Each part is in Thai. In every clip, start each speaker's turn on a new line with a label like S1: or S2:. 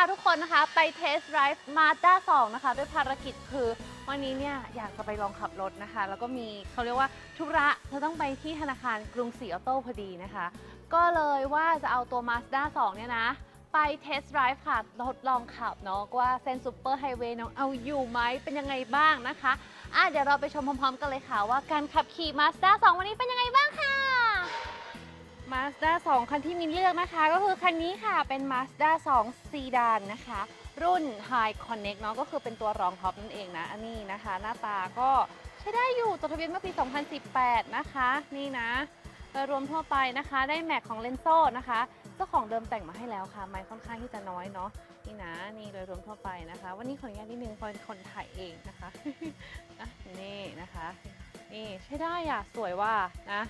S1: าทุกคนนะคะ ไปเทสต์ไ i ฟ์มาด้า2นะคะ ด้วยภารกิจคือวันนี้เนี่ยอยากจะไปลองขับรถนะคะ แล้วก็มีเขาเรียกว่าธุระจะต้องไปที่ธนาคารกรุงศรีออโต้พอดีนะคะ ก็เลยว่าจะเอาตัว Mazda 2 เนี่ยนะ ไปเทสต์ไ i ฟ์ค่ะทดลองขับเนาะว่าเส้นซูเปอร์ไฮเวย์น้องเอาอยู่ไหมเป็นยังไงบ้างนะคะอะเดี๋ยวเราไปชมพร้อมๆ กันเลยค่ะว่าการขับขี่ Mazda 2 วันนี้เป็นยังไงบ้าง Mazda 2 คันที่มินเลือกนะคะ ก็คือคันนี้ค่ะเป็น Mazda 2 ซีดานนะคะ รุ่น High Connect เนาะก็คือเป็นตัวรองท็อปนั่นเองนะ อันนี้นะคะ หน้าตาก็ใช้ได้อยู่จดทะเบียนเมื่อปี 2018 นะคะ นี่นะโดยรวมทั่วไปนะคะ ได้แม็กของเลนโซ่นะคะเจ้าของเดิมแต่งมาให้แล้วค่ะ ไม่ค่อนข้างที่จะน้อยเนาะนี่นะนี่โดยรวมทั่วไปนะคะ วันนี้ขออนุญาตนิดนึงเพราะเป็นคนถ่ายเองนะคะอะนี่นะคะ นี่ใช้ได้อะสวยว่านะ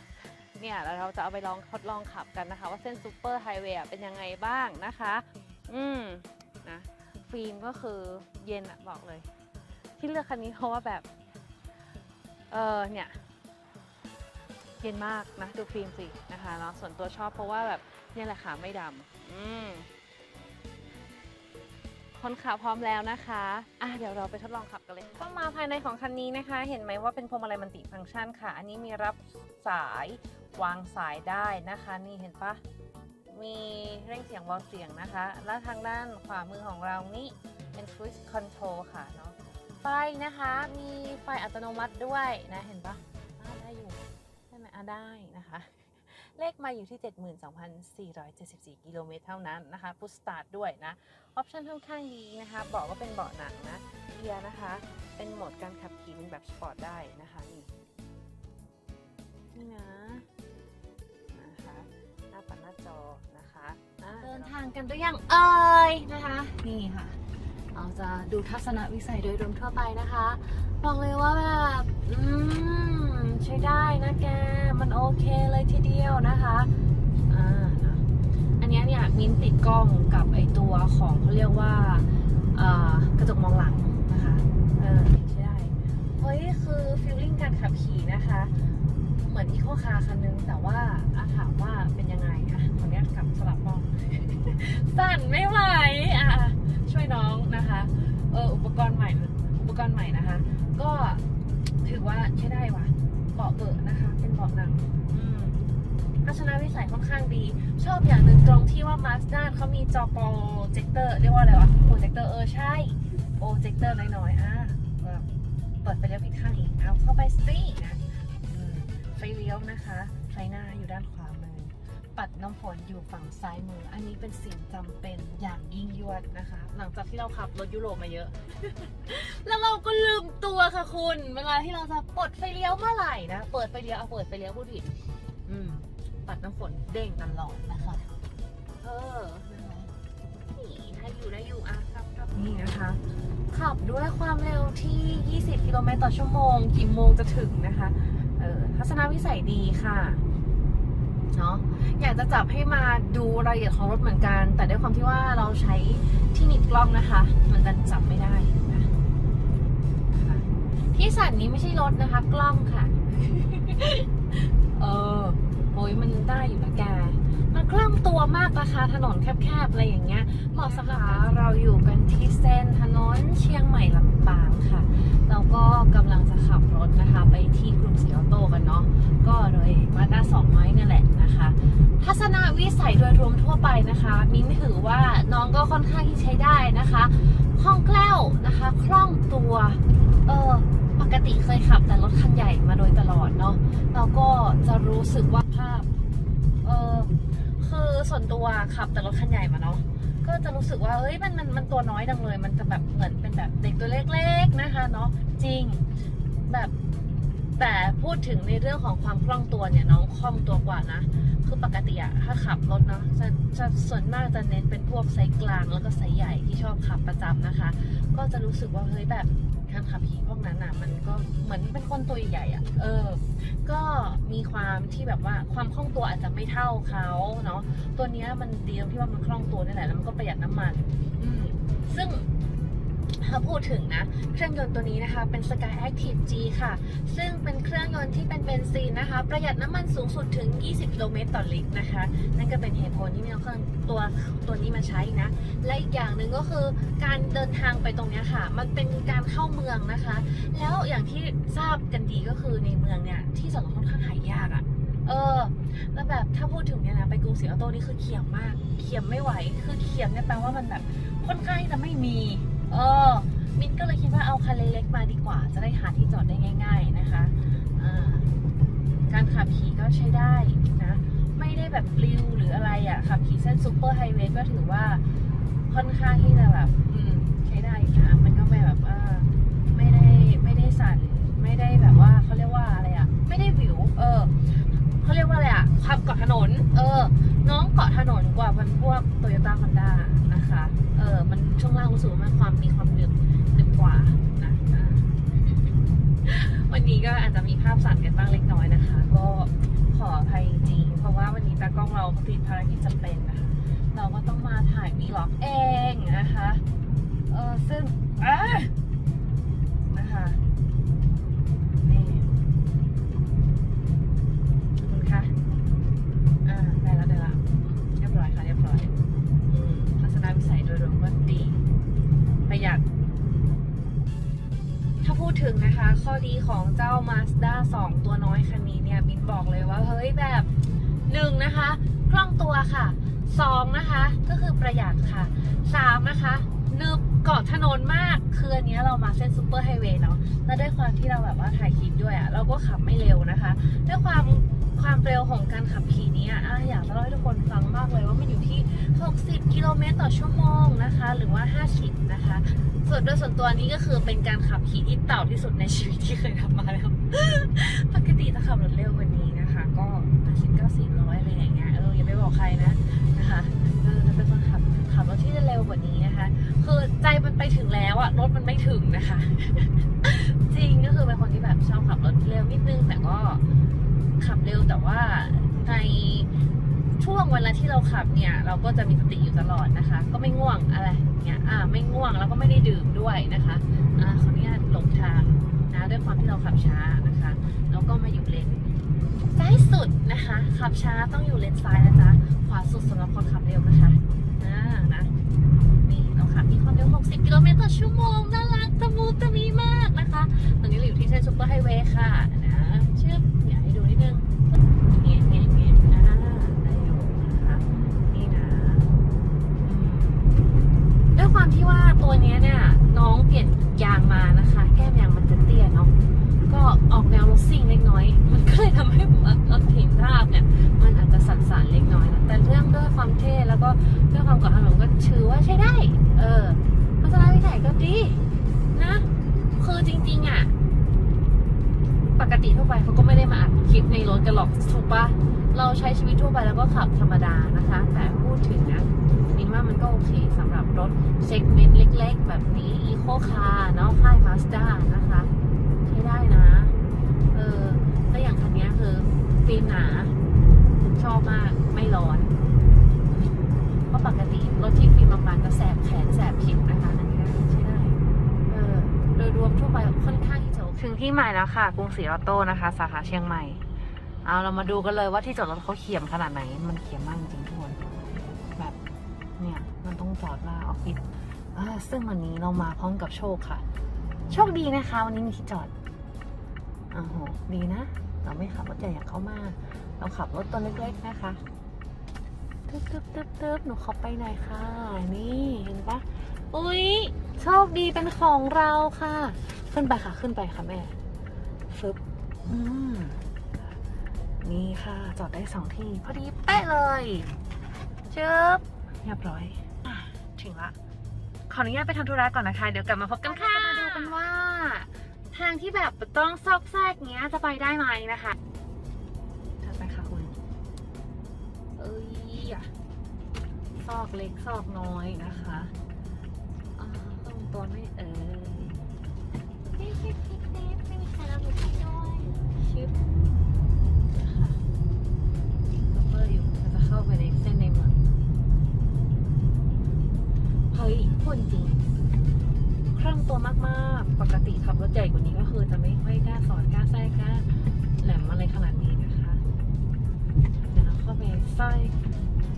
S1: เนี่ยแล้วเราจะเอาไปลองทดลองขับกันนะคะ ว่าเส้นซูเปอร์ไฮเวย์เป็นยังไงบ้างนะคะ อืมนะฟิล์มก็คือเย็นอะบอกเลย ที่เลือกคันนี้เพราะว่าแบบ เออเนี่ย เย็นมากนะดูฟิล์มสินะคะแล้วส่วนตัวชอบเพราะว่าแบบนี่แหละค่ะไม่ดำอืมคนขับพร้อมแล้วนะคะ อะเดี๋ยวเราไปทดลองขับกันเลยเข้ามาภายในของคันนี้นะคะ เห็นไหมว่าเป็นพวงมาลัยมันติฟังก์ชันค่ะ อันนี้มีรับสาย วางสายได้นะคะนี่เห็นปะมีเร่งเสียงเบาเสียงนะคะ แล้วทางด้านขวามือของเรานี่เป็น cruise control ค่ะเนาะไฟนะคะมีไฟอัตโนมัติด้วยนะเห็นปะได้อยู่ใช่ไหมอะได้นะคะ เลขมาอยู่ที่ 72,474 กิโลเมตรเท่านั้นนะคะพุชสตาร์ทด้วยนะออปชั่นค่อนข้างดีนะคะเบาะก็เป็นเบาะหนังนะเกียร์นะคะ เป็นโหมดการขับขี่เป็นแบบสปอร์ตได้นะคะนี่นี่นะ หน้าปัดหน้าจอนะคะอะเดินทางกันด้วยยังเอ่ยนะคะ นี่ค่ะ เราจะดูทัศนวิสัยโดยรวมทั่วไปนะคะ บอกเลยว่าแบบอืมใช้ได้นะแก มันโอเคเลยทีเดียวนะคะอ่านะอันเนี้ยเนี่ยมิ้นติดกล้องกับไอตัวของเขาเรียกว่าเอ่อกระจกมองหลังนะคะเออใช้ได้เฮ้ยคือฟีลลิ่งการขับขี่นะคะเห มือนอีโคคาร์คันนึง แต่ว่าอาถามว่าเป็นยังไงอะขออนุญาตกลับสลับมอง สั่นไม่ไหวอะช่วยน้องนะคะเอออุปกรณ์ใหม่อุปกรณ์ใหม่นะคะ ก็ถือว่าใช้ได้ว่ะเบาะเบอะนะคะ เป็นเบาะหนังอืมทัศนวิสัยค่อนข้างดี ชอบอย่างหนึ่งตรงที่ว่า Mazda เขามีจอโปรเจคเตอร์เรียกว่าอะไรวะโปรเจคเตอร์เออใช่โปรเจคเตอร์น้อยๆอะแบบเปิดไฟเลี้วผิดข้างอีกเอาเข้าไปสินะ ไฟเลี้ยวนะคะไฟหน้าอยู่ด้านขวามือ ปัดน้ำฝนอยู่ฝั่งซ้ายมือ อันนี้เป็นสิ่งจำเป็นอย่างยิ่งยวดนะคะ หลังจากที่เราขับรถยุโรปมาเยอะ แล้วเราก็ลืมตัวค่ะคุณ เวลาที่เราจะปลดไฟเลี้ยวเมื่อไหร่นะเปิดไฟเลี้ยวเอาเปิดไฟเลี้ยวพูดผิดอืม ปัดน้ำฝนเด้งตลอดนะคะ เออนะคะนี่ได้อยู่ได้อยู่อะครับครับนี่นะคะขับด้วยความเร็วที่ 20 กิโลเมตรต่อชั่วโมง กี่โมงจะถึงนะคะเออ ทัศนวิสัยดีค่ะเนาะอยากจะจับให้มาดูรายละเอียดของรถเหมือนกัน แต่ด้วยความที่ว่าเราใช้ที่นิบกล้องนะคะ มันดันจับไม่ได้นะคะที่สั่นนี้ไม่ใช่รถนะคะ กล้องค่ะ เออโอ้ยมันได้อยู่นะแกมันคล่องตัวมากนะคะถนนแคบๆอะไรอย่างเงี้ยเหมาะสำหรับเราอยู่กันที่เส้นถนนเชียงใหม่ลำปางค่ะ เราก็กำลังจะขับรถ นะคะไปที่กรุงศรีออโต้กันเนาะก็โดยมาด้าสองไม้เนี่ยแหละนะคะ ทัศนวิสัยโดยรวมทั่วไปนะคะ มิ้นถือว่าน้องก็ค่อนข้างที่ใช้ได้นะคะคล่องแคล่วนะคะคล่องตัวเออปกติเคยขับแต่รถคันใหญ่มาโดยตลอดเนาะเราก็จะรู้สึกว่าภาพเออคือส่วนตัวขับแต่รถคันใหญ่มาเนาะก็จะรู้สึกว่าเอ้ยมันมันมันตัวน้อยจังเลย มันจะแบบเหมือนเป็นแบบเด็กตัวเล็กๆนะคะเนาะจริง แบบแต่พูดถึงในเรื่องของความคล่องตัวเนี่ยน้องคล่องตัวกว่านะ คือปกติอะถ้าขับรถเนาะจะจะส่วนมากจะเน้นเป็นพวกไซส์กลางแล้วก็ไซส์ใหญ่ที่ชอบขับประจำนะคะ ก็จะรู้สึกว่าเฮ้ยแบบการขับขี่พวกนั้นอะมันก็เหมือนเป็นคนตัวใหญ่อะเออ ก็มีความที่แบบว่าความคล่องตัวอาจจะไม่เท่าเขาเนาะตัวเนี้ยมันดีตรงที่ว่ามันคล่องตัวนี่แหละแล้วมันก็ประหยัดน้ำมัน อืมซึ่ง ถ้าพูดถึงนะ เครื่องยนต์ตัวนี้นะคะ เป็น Sky Active G ค่ะ ซึ่งเป็นเครื่องยนต์ที่เป็นเบนซินนะคะ ประหยัดน้ำมันสูงสุดถึง 20 กิโลเมตรต่อลิตรนะคะ นั่นก็เป็นเหตุผลที่มีเอาเครื่องตัวตัวนี้มาใช้นะ และอีกอย่างหนึ่งก็คือการเดินทางไปตรงนี้ค่ะ มันเป็นการเข้าเมืองนะคะ แล้วอย่างที่ทราบกันดีก็คือในเมืองเนี่ย ที่จอดรถค่อนข้างหายากอะ่ะเออแล้วแบบถ้าพูดถึงเนี่ยนะไปกรุงศรีออโต้นี่คือเขียมมาก เขียมไม่ไหว คือเขียมเนี่ยแปลว่ามันแบบค่อนข้างจะไม่มี เออมินก็เลยคิดว่าเอาคันเล็กๆมาดีกว่า จะได้หาที่จอดได้ง่าย ๆนะคะอ่าการขับขี่ก็ใช้ได้นะไม่ได้แบบปลิวหรืออะไรอะ่ะขับขี่เส้นซูเปอร์ไฮเวย์ก็ถือว่าค่อนข้างที่จะแบบใช้ได้ค่ะมันก็ไม่แบบว่าไม่ได้ไม่ได้สั่นไม่ได้แบบว่าเขาเรียกว่าอะไรอะ่ะไม่ได้วิว เออเขาเรียกว่าอะไรอะ่ะขับเกาะถนน เออ น้องเกาะถนนกว่ามันพวกโตโยต้าฮอนด้านะคะ เออมันช่วงล่างรู้สึกว่ามันความากล้องเราติดภารกิจจำเป็นนะคะเราก็ต้องมาถ่ายวีล็อกเองนะคะเออซึ่งอ่านะคะนี่คุณคะอ่าได้แล้วได้แล้วเรียบร้อยค่ะเรียบร้อยทัศนวิสัยโดยรวมก็ดีประหยัด ถ้าพูดถึงนะคะ ข้อดีของเจ้า Mazda 2 ตัวน้อยคันนี้เนี่ยบินบอกเลยว่า เฮ้ยแบบ หนึ่งนะคะคล่องตัวค่ะสองนะคะ ก็คือประหยัดค่ะสามนะคะนึบเกาะถนนมากคืออันเนี้ยเรามาเส้นซูเปอร์ไฮเวย์เนาะแล้วด้วยความที่เราแบบว่าถ่ายคลิปด้วยอะ่ะเราก็ขับไม่เร็วนะคะ ด้วยความความเร็วของการขับขี่นี้อะอยากจะเล่าให้ทุกคนฟังมากเลยว่ามันอยู่ที่ 60 กิโลเมตรต่อชั่วโมงนะคะ หรือว่า 50 นะคะ ส่วนโดยส่วนตัวนี้ก็คือเป็นการขับขี่ที่เต่าที่สุดในชีวิตที่เคยทำมาแล้ว ปกติจะขับรถเร็วกว่านี้ 80 90ร้อยอะไรอย่างเงี้ยเอออย่าไปบอกใครนะนะคะเออจะเป็นคนขับขับรถที่จะเร็วกว่านี้นะคะ คือใจมันไปถึงแล้วอะรถมันไม่ถึงนะคะ จริงก็คือเป็นคนที่แบบชอบขับรถเร็วนิดนึงแต่ก็ขับเร็วแต่ว่าในช่วงเวลาที่เราขับเนี่ย เราก็จะมีสติอยู่ตลอดนะคะ ก็ไม่ง่วงอะไรอย่างเงี้ยอ่าไม่ง่วงแล้วก็ไม่ได้ดื่มด้วยนะคะอ่าขออนุญาตหลงทางนะด้วยความที่เราขับช้านะคะ แล้วก็มาอยู่เลน ซ้ายสุดนะคะ ขับช้าต้องอยู่เลนซ้ายนะจ๊ะ ขวาสุดสำหรับคนขับเร็วนะคะอ่านะนี่เราขับที่ความเร็ว 60 กิโลเมตรต่อชั่วโมง น่ารักตะมูตะมีมากนะคะ ตอนนี้เราอยู่ที่เส้นซุปเปอร์ไฮเวย์ค่ะนะชื่ออยากให้ดูนิดนึงเงี้ยเงี้ยเงี้ยอ่าได้อยู่นะคะนี่นะอืมด้วยความที่ว่าตัวเนี้ยเนี่ยน้องเปลี่ยนยางมานะคะ แก้มยางมันจะเตี้ยเนาะก็ออกแนวรถซิ่งเล็ก ความเท่แล้วก็ด้วยความเกาะถนนก็ถือว่าใช้ได้ เออพัฒนาวิสัยก็ดีนะ คือจริง ๆ อะ ปกติทั่วไปเขาก็ไม่ได้มาอัดคลิปในรถกันหรอกถูกปะเราใช้ชีวิตทั่วไปแล้วก็ขับธรรมดานะคะ แต่พูดถึงนะมินว่ามันก็โอเคสำหรับรถเซกเมนต์เล็ก ๆ แบบนี้อีโคคาร์เนาะค่ายมาสด้านะคะใช้ได้นะ เออแล้วอย่างคันนี้คือฟิล์มหนาชอบมากไม่ร้อน เพราะปกติรถที่ฟิล์มบางๆจะแสบแขนแสบผิวนะคะอันนี้ใช้ได้เออโดยรวมทั่วไปค่อนข้างที่จะถึงที่ใหม่แล้วค่ะกรุงศรีออโต้นะคะ สาขาเชียงใหม่ เอาเรามาดูกันเลยว่าที่จอดรถเขาเขียมขนาดไหน มันเขียมมากจริงทุกคนแบบเนี่ยมันต้องจอดหน้าออฟฟิศซึ่งวันนี้เรามาพร้อมกับโชคค่ะ โชคดีนะคะ วันนี้มีที่จอดอ้โหดีนะ เราไม่ขับรถใหญ่อย่างเขามาก เราขับรถตัวเล็กๆนะคะ ตึ๊บตึ๊บตึ๊บตึ๊บหนูขอไปหน่อยค่ะ นี่เห็นปะอุ๊ยโชคดีเป็นของเราค่ะ ขึ้นไปค่ะขึ้นไปค่ะแม่ฟึบอืมนี่ค่ะ จอดได้สองที่พอดีเป๊ะเลยเชิบเรียบร้อยอถึงละขออนุญาตไปทำธุระก่อนนะคะ เดี๋ยวกลับมาพบกันค่ะมาดูกันว่า ทางที่แบบต้องซอกแซกเงี้ยจะไปได้ไหมนะคะ อ้ยซอกเล็กซอกน้อยนะคะอ่าตรงตัวไม่เออ
S2: พี่พี่พี่พี่ไม่มีใครรับหนูไปด้วย
S1: ชิปนะคะซัพเปอร์อยู่เราจะเข้าไปในเส้นในเมืองเฮ้ยพูดจริงคล่องตัวมากๆ ปกติขับรถใหญ่กว่านี้ก็คือจะไม่ค่อยกล้าสอนกล้าแทรกกล้าแหลมอะไรขนาดนี้นะคะ เดี๋ยวเราเข้าไปซอย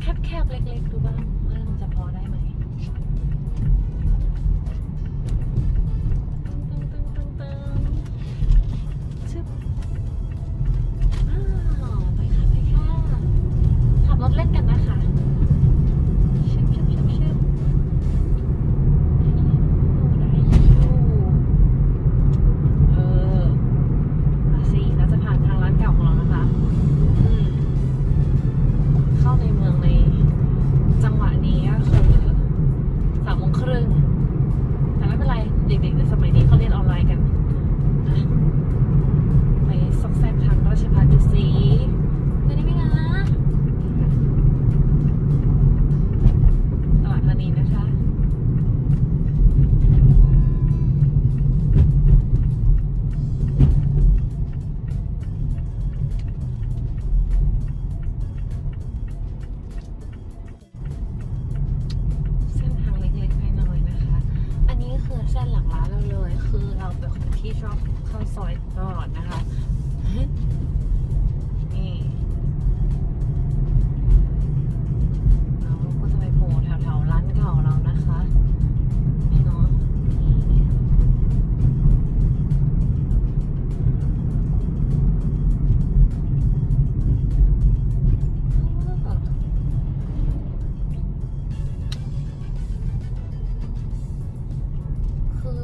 S1: แคบๆเล็กๆดูบ้างว่ามันจะพอได้ ร้านเราเลย คือเราเป็นคนที่ชอบข้าซอยตลอดนะคะ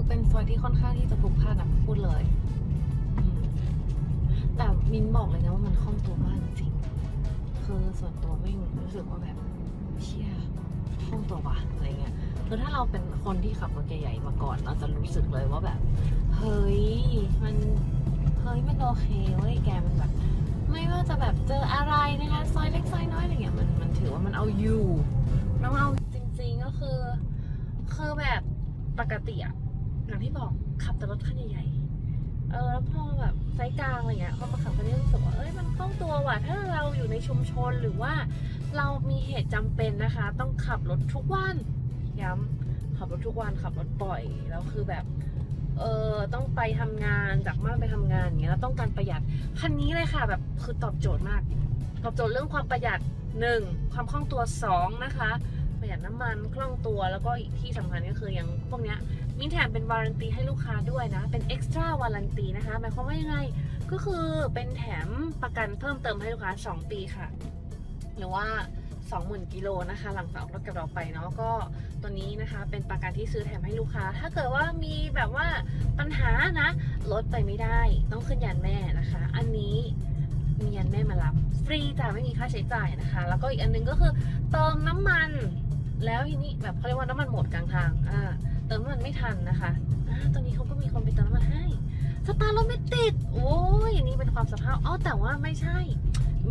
S1: เป็นซอยที่ค่อนข้างที่จะพลุกพล่านอะพูดเลยแต่มินบอกเลยนะว่ามันคล่องตัวมากจริงคือส่วนตัวไม่รู้สึกว่าแบบเชี่ยคล่องตัวว่ะอะไรเงี้ยคือถ้าเราเป็นคนที่ขับรถใหญ่ๆมาก่อน เราจะรู้สึกเลยว่าแบบ เฮ้ยมันเฮ้ยมันโอเคเว้ยแกมันแบบ ไม่ว่าจะแบบเจออะไรนะคะซอยเล็กซอยน้อยอะไรเงี้ยมันมันถือว่ามันเอาอยู่แล้วเอาจริง ๆก็คือ คือแบบปกติอะ อย่างที่บอกขับแต่รถคันใหญ่ๆเออแล้วพอแบบไซส์กลางอะไรเงี้ยพอมาขับคันนี้รู้สึกว่าเอ้ยมันคล่องตัวว่ะถ้าเราอยู่ในชุมชนหรือว่า เรามีเหตุจำเป็นนะคะ ต้องขับรถทุกวันย้ำขับรถทุกวันขับรถบ่อยแล้วคือแบบเออต้องไปทำงานจากบ้านไปทำงานอย่างเงี้ยแล้วต้องการประหยัดคันนี้เลยค่ะ แบบคือตอบโจทย์มาก ตอบโจทย์เรื่องความประหยัดหนึ่งความคล่องตัวสองนะคะ ประหยัดน้ำมันคล่องตัวแล้วก็อีกที่สำคัญก็คืออย่างพวกเนี้ยมีแถมเป็นวารันตีให้ลูกค้าด้วยนะ เป็นเอ็กซ์ตร้าวารันตีนะคะหมายความว่ายังไงก็คือเป็นแถมประกันเพิ่มเติมให้ลูกค้า 2 ปีค่ะ หรือว่า 20,000กิโลนะคะ หลังจากออกรถกับเราไปเนาะก็ตัวนี้นะคะเป็นประกันที่ซื้อแถมให้ลูกค้า ถ้าเกิดว่ามีแบบว่าปัญหานะรถไปไม่ได้ ต้องขึ้นยันแม่นะคะ อันนี้มียันแม่มารับ ฟรีจ้ะไม่มีค่าใช้จ่ายนะคะ แล้วก็อีกอันหนึงก็คือเติมน้ำมัน แล้วทีนี้แบบเขาเรียกว่าน้ำมันหมดกลางทางอ่าเติมน้ำมันไม่ทันนะคะอ่าตอนนี้เขาก็มีคนไปเติมน้ำมันให้สตาร์ทรถไม่ติด โอ้ยอันนี้เป็นความสภาพอ๋อแต่ว่าไม่ใช่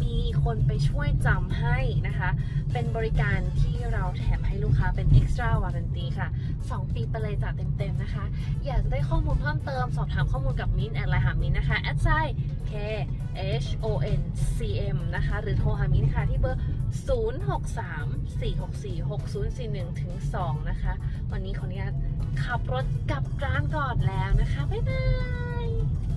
S1: มีคนไปช่วยจำให้นะคะ เป็นบริการที่เราแถมให้ลูกค้าเป็น extra warranty ค่ะ 2 ปีไปเลยจ่าเต็มๆนะคะ อยากจะได้ข้อมูลเพิ่มเติม สอบถามข้อมูลกับมิ้นแอดไลน์หามิ้นนะคะ แอดไซ K H O N C M นะคะ หรือโทรหามิ้นค่ะที่เบอร์ 0634646041ถึง2นะคะ วันนี้ขออนุญาตขับรถกลับร้านก่อนแล้วนะคะ บ๊ายบาย